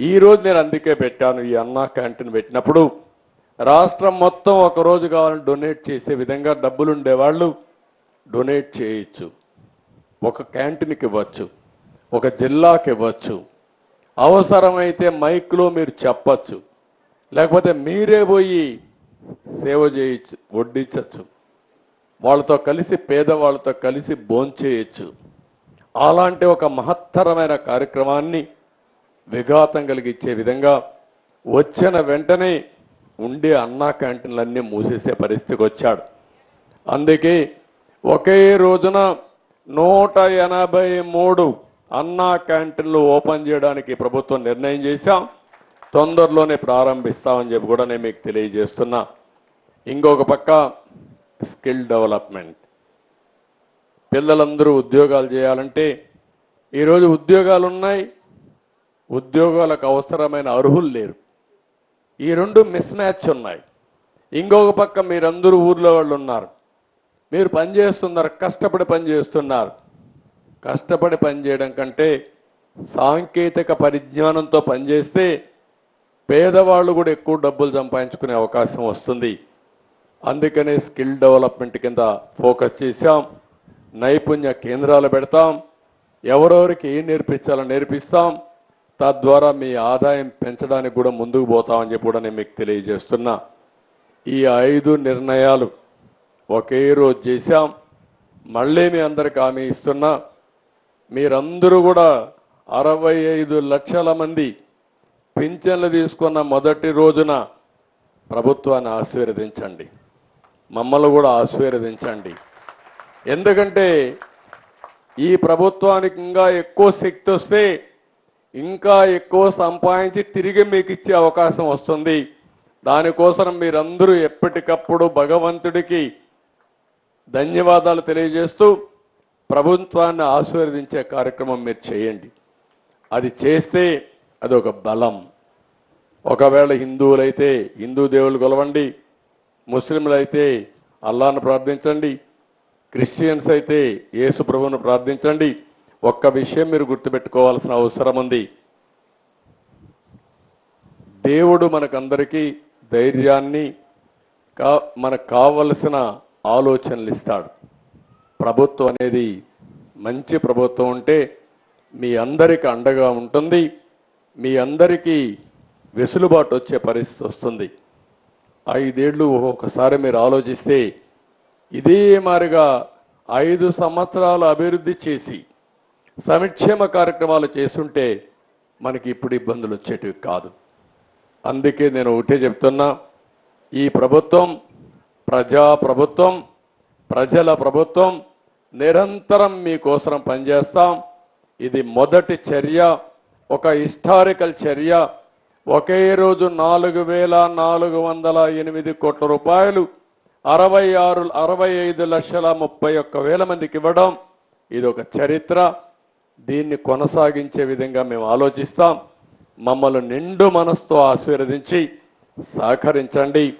ఈ రోజు నేను అందుకే పెట్టాను ఈ అన్నా క్యాంటీన్ పెట్టినప్పుడు. రాష్ట్రం మొత్తం ఒక రోజు కావాలని డొనేట్ చేసే విధంగా డబ్బులు ఉండేవాళ్ళు డొనేట్ చేయొచ్చు. ఒక క్యాంటీన్కి ఇవ్వచ్చు ఒక జిల్లాకి ఇవ్వచ్చు. అవసరమైతే మైక్లో మీరు చెప్పచ్చు లేకపోతే మీరే పోయి సేవ చేయొచ్చు వడ్డించచ్చు. వాళ్ళతో కలిసి పేదవాళ్ళతో కలిసి భోంచేయచ్చు. అలాంటి ఒక మహత్తరమైన కార్యక్రమాన్ని విఘాతం కలిగించే విధంగా వచ్చిన వెంటనే ఉండే అన్నా క్యాంటీన్లన్నీ మూసేసే పరిస్థితికి వచ్చాడు. అందుకే ఒకే రోజున నూట ఎనభై మూడు అన్నా క్యాంటీన్లు ఓపెన్ చేయడానికి ప్రభుత్వం నిర్ణయం చేశాం. తొందరలోనే ప్రారంభిస్తామని చెప్పి కూడా నేను మీకు తెలియజేస్తున్నా. ఇంకొక పక్క స్కిల్ డెవలప్మెంట్. పిల్లలందరూ ఉద్యోగాలు చేయాలంటే ఈరోజు ఉద్యోగాలు ఉన్నాయి. ఉద్యోగాలకు అవసరమైన అర్హులు లేరు. ఈ రెండు మిస్ మ్యాచ్ ఉన్నాయి. ఇంకొక పక్క మీరందరూ ఊర్లో వాళ్ళు ఉన్నారు. మీరు పని చేస్తున్నారు కష్టపడి పని చేస్తున్నారు. కష్టపడి పనిచేయడం కంటే సాంకేతిక పరిజ్ఞానంతో పనిచేస్తే పేదవాళ్ళు కూడా ఎక్కువ డబ్బులు సంపాదించుకునే అవకాశం వస్తుంది. అందుకనే స్కిల్ డెవలప్మెంట్ కింద ఫోకస్ చేశాం. నైపుణ్య కేంద్రాలు పెడతాం. ఎవరెవరికి ఏం నేర్పించాలో నేర్పిస్తాం. తద్వారా మీ ఆదాయం పెంచడానికి కూడా ముందుకు పోతామని చెప్పి కూడా నేను మీకు తెలియజేస్తున్నా. ఈ ఐదు నిర్ణయాలు ఒకే రోజు చేశాం. మళ్ళీ మీ అందరికి హామీ ఇస్తున్నా. మీరందరూ కూడా అరవై ఐదు లక్షల మంది పింఛన్లు తీసుకున్న మొదటి రోజున ప్రభుత్వాన్ని ఆశీర్వదించండి. మమ్మల్ని కూడా ఆశీర్వదించండి. ఎందుకంటే ఈ ప్రభుత్వానికి ఇంకా ఎక్కువ శక్తి వస్తే ఇంకా ఎక్కువ సంపాదించి తిరిగి మీకు ఇచ్చే అవకాశం వస్తుంది. దానికోసం మీరందరూ ఎప్పటికప్పుడు భగవంతుడికి ధన్యవాదాలు తెలియజేస్తూ ప్రభుత్వాన్ని ఆశీర్వదించే కార్యక్రమం మీరు చేయండి. అది చేస్తే అది ఒక బలం. ఒకవేళ హిందువులైతే హిందూ దేవుళ్ళు కొలవండి ముస్లింలైతే అల్లాను ప్రార్థించండి క్రిస్టియన్స్ అయితే యేసు ప్రభువును ప్రార్థించండి ఒక్క విషయం మీరు గుర్తుపెట్టుకోవాల్సిన అవసరం ఉంది. దేవుడు మనకందరికీ ధైర్యాన్ని కా మనకు కావలసిన ఆలోచనలు ఇస్తాడు. ప్రభుత్వం అనేది మంచి ప్రభుత్వం ఉంటే మీ అందరికి అండగా ఉంటుంది. మీ అందరికీ వెసులుబాటు వచ్చే పరిస్థితి వస్తుంది. ఐదేళ్ళు ఒకసారి మీరు ఆలోచిస్తే ఇదే మారిగా ఐదు సంవత్సరాలు అభివృద్ధి చేసి సంక్షేమ కార్యక్రమాలు చేస్తుంటే మనకి ఇప్పుడు ఇబ్బందులు వచ్చేటివి కాదు. అందుకే నేను ఒకటే చెప్తున్నా ఈ ప్రభుత్వం ప్రజా ప్రభుత్వం ప్రజల ప్రభుత్వం నిరంతరం మీకోసం పనిచేస్తాం. ఇది మొదటి చర్య ఒక హిస్టారికల్ చర్య. ఒకే రోజు నాలుగు వేల నాలుగు వందల ఎనిమిది కోట్ల రూపాయలు అరవై ఆరు అరవై ఐదు లక్షల ముప్పై ఒక్క వేల మందికి ఇవ్వడం ఇది ఒక చరిత్ర. దీన్ని కొనసాగించే విధంగా మేము ఆలోచిస్తాం. మమ్మల్ని నిండు మనసుతో ఆశీర్వదించి సహకరించండి.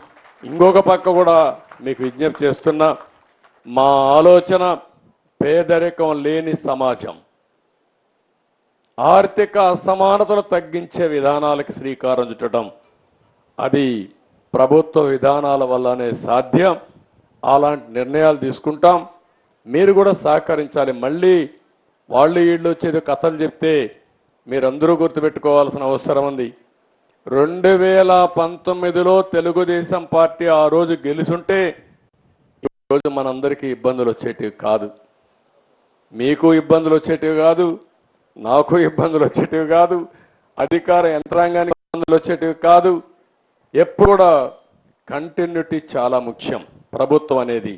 ఇంకొక పక్క కూడా మీకు విజ్ఞప్తి చేస్తున్నా మా ఆలోచన పేదరికం లేని సమాజం. ఆర్థిక అసమానతలు తగ్గించే విధానాలకు శ్రీకారం చుట్టడం అది ప్రభుత్వ విధానాల వల్లనే సాధ్యం. అలాంటి నిర్ణయాలు తీసుకుంటాం. మీరు కూడా సహకరించాలి. మళ్ళీ వాళ్ళు వీళ్ళు వచ్చేది కథలు చెప్తే మీరందరూ గుర్తుపెట్టుకోవాల్సిన అవసరం ఉంది. రెండు వేల పంతొమ్మిదిలో తెలుగుదేశం పార్టీ ఆ రోజు గెలుసుంటే ఈరోజు మనందరికీ ఇబ్బందులు వచ్చేటివి కాదు. మీకు ఇబ్బందులు వచ్చేటివి కాదు నాకు ఇబ్బందులు వచ్చేటివి కాదు అధికార యంత్రాంగానికి ఇబ్బందులు వచ్చేటివి కాదు. ఎప్పుడు కూడా కంటిన్యూటీ చాలా ముఖ్యం. ప్రభుత్వం అనేది